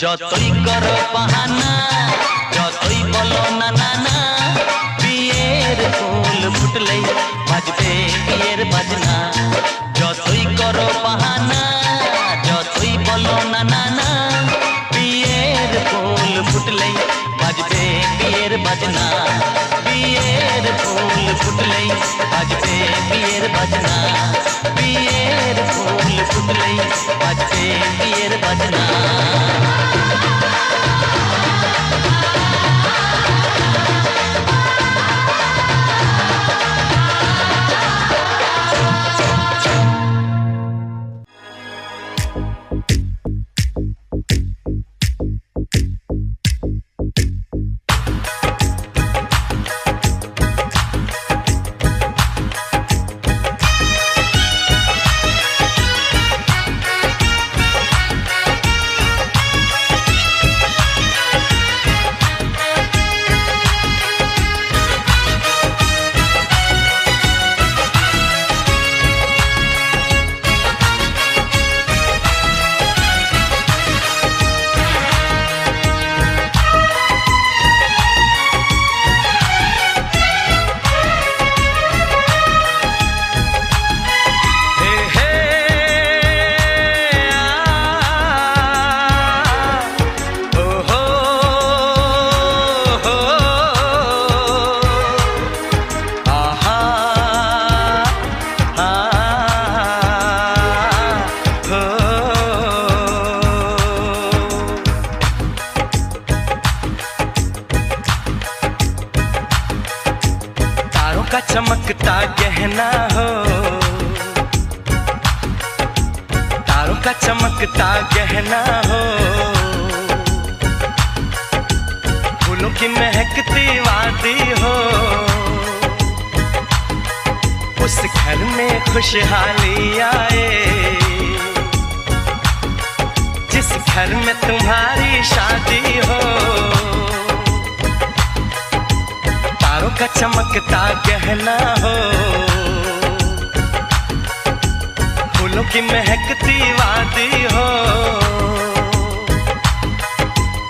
जतई कर बहाना। इस घर में खुशहाली आए। जिस घर में तुम्हारी शादी हो, तारों का चमकता गहना हो, फूलों की महकती वादी हो,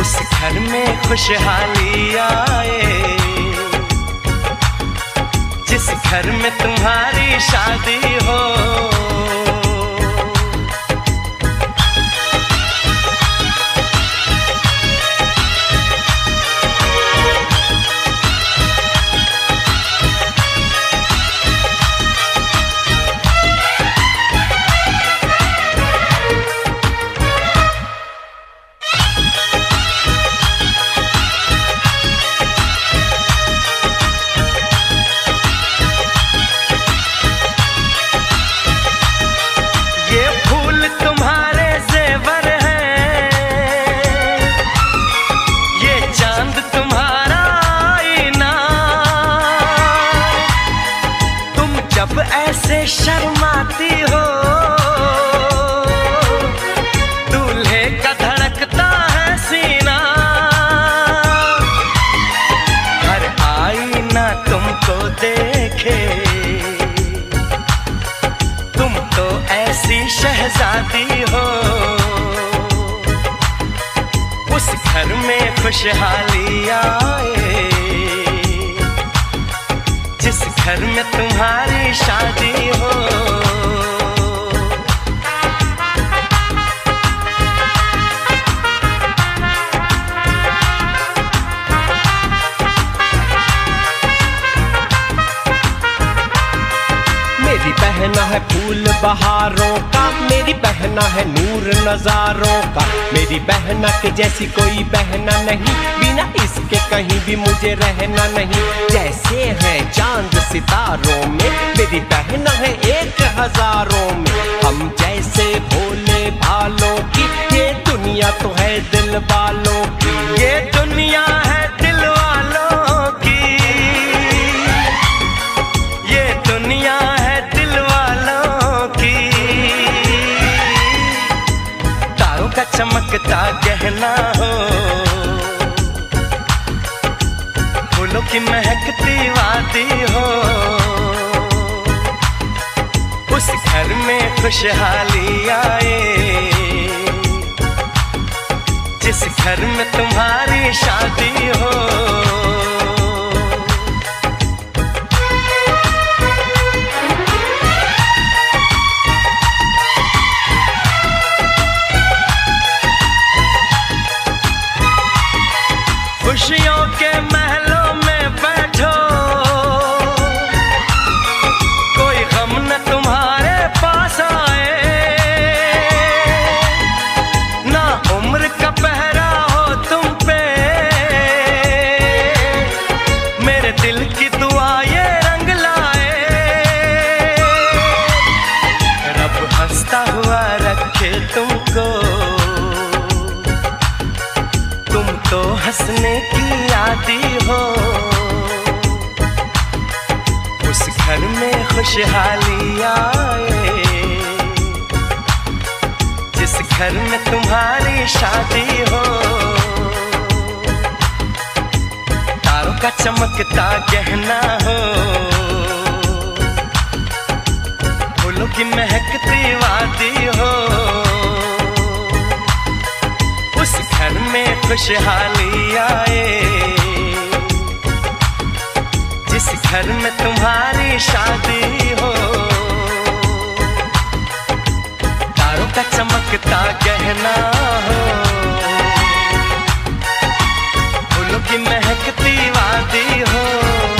उस घर में खुशहाली आए। जिस घर में तुम्हारी शादी हो। खुशहाली आए। जिस घर में तुम्हारी शादी हो मेरी बहना है फूल बहारों का। मेरी बहना है नूर नजारों का। मेरी बहना के जैसी कोई बहना नहीं। बिना इसके कहीं भी मुझे रहना नहीं। जैसे है चाँद सितारों में, मेरी बहना है एक हज़ारों में। हम जैसे भोले भालों की, ये दुनिया तो है दिल वालों की। ये दुनिया है चमकता गहना हो। फूलों की महकती वादी हो। उस घर में खुशहाली आए। जिस घर में तुम्हारी शादी हो। que más. की महकती वादी हो। उस घर में खुशहाली आए। जिस घर में तुम्हारी शादी हो। तारों का चमकता गहना हो। फूलों की महकती वादी हो।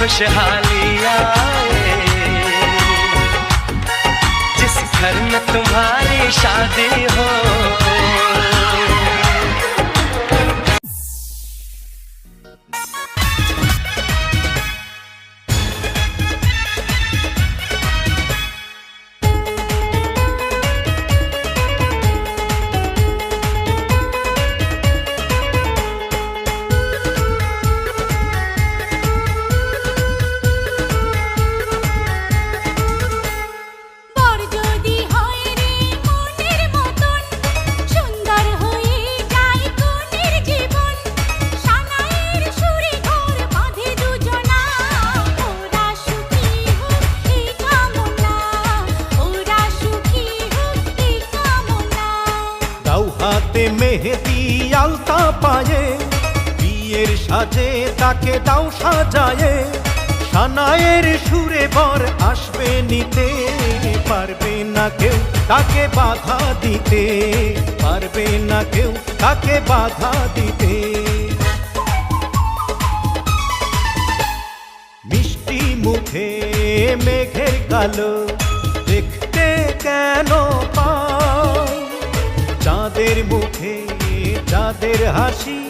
खुशहाली आए। जिस घर में तुम्हारी शादी हो সাজে, তাকে দাও সাজায়ে। সানায়ের সুরে বর আসবে নিতে। পারবে না কেউ তাকে বাধা দিতে। পারবে না কেউ তাকে বাধা দিতে। মিষ্টি মুখে মেঘের কালো দেখতে কেন পা চাঁদের মুখে, চাঁদের হাসি